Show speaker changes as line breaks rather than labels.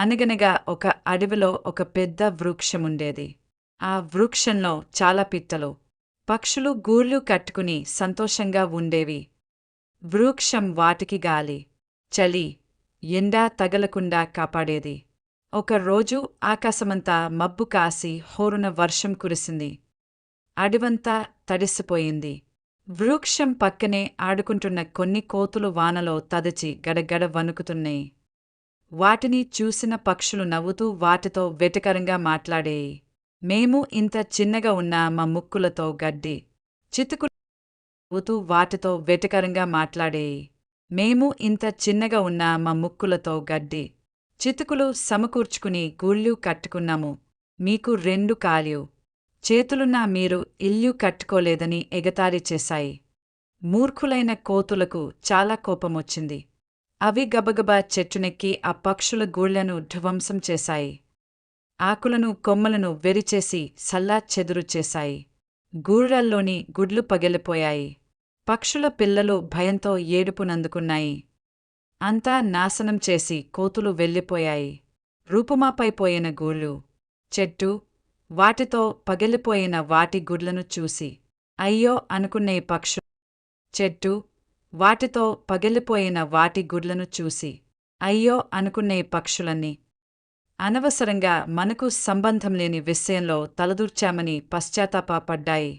అనగనగా ఒక అడవిలో ఒక పెద్ద వృక్షముండేది. ఆ వృక్షంలో చాలా పిట్టలు పక్షులు గూర్లు కట్టుకుని సంతోషంగా ఉండేవి. వృక్షం వాటికి గాలి చలి ఎండా తగలకుండా కాపాడేది. ఒక రోజు ఆకాశమంతా మబ్బు కాసి హోరున వర్షం కురిసింది. అడివంతా తడిసిపోయింది. వృక్షం పక్కనే ఆడుకుంటున్న కొన్ని కోతులు వానలో తదచి గడగడ వణుకుతున్నాయి. వాటిని చూసిన పక్షులు నవ్వుతూ వాటితో వెటకరంగా మాట్లాడేయి మేము ఇంత చిన్నగా ఉన్న మా ముక్కులతో గడ్డి చితుకులు నవ్వుతూ వాటితో వెటకరంగా మాట్లాడేయి మేము ఇంత చిన్నగా ఉన్న మా ముక్కులతో గడ్డి చితుకులు సమకూర్చుకుని గూళ్ళు కట్టుకున్నాము. మీకు రెండు కాళ్ళు చేతులున్నా మీరు ఇల్లు కట్టుకోలేదని ఎగతాళి చేశాయి. మూర్ఖులైన కోతులకు చాలా కోపమొచ్చింది. అవి గబగబా చెట్టునెక్కి ఆ పక్షుల గూళ్ళను ధ్వంసం చేశాయి. ఆకులను కొమ్మలను వెరిచేసి సల్లా చెదురు చేశాయి. గూళ్ళల్లోని గుడ్లు పగిలిపోయాయి. పక్షుల పిల్లలు భయంతో ఏడుపునందుకున్నాయి అంతా నాశనం చేసి కోతులు వెళ్ళిపోయాయి. రూపుమాపైపోయిన గూళ్ళు చెట్టు వాటితో పగిలిపోయిన వాటి గుడ్లను చూసి అయ్యో అనుకునే పక్షు చెట్టు వాటితో పగిలిపోయిన వాటి గుడ్లను చూసి అయ్యో అనుకునే పక్షులన్నీ. అనవసరంగా మనకు సంబంధం లేని విషయంలో తలదూర్చామని పశ్చాత్తాపడ్డాయి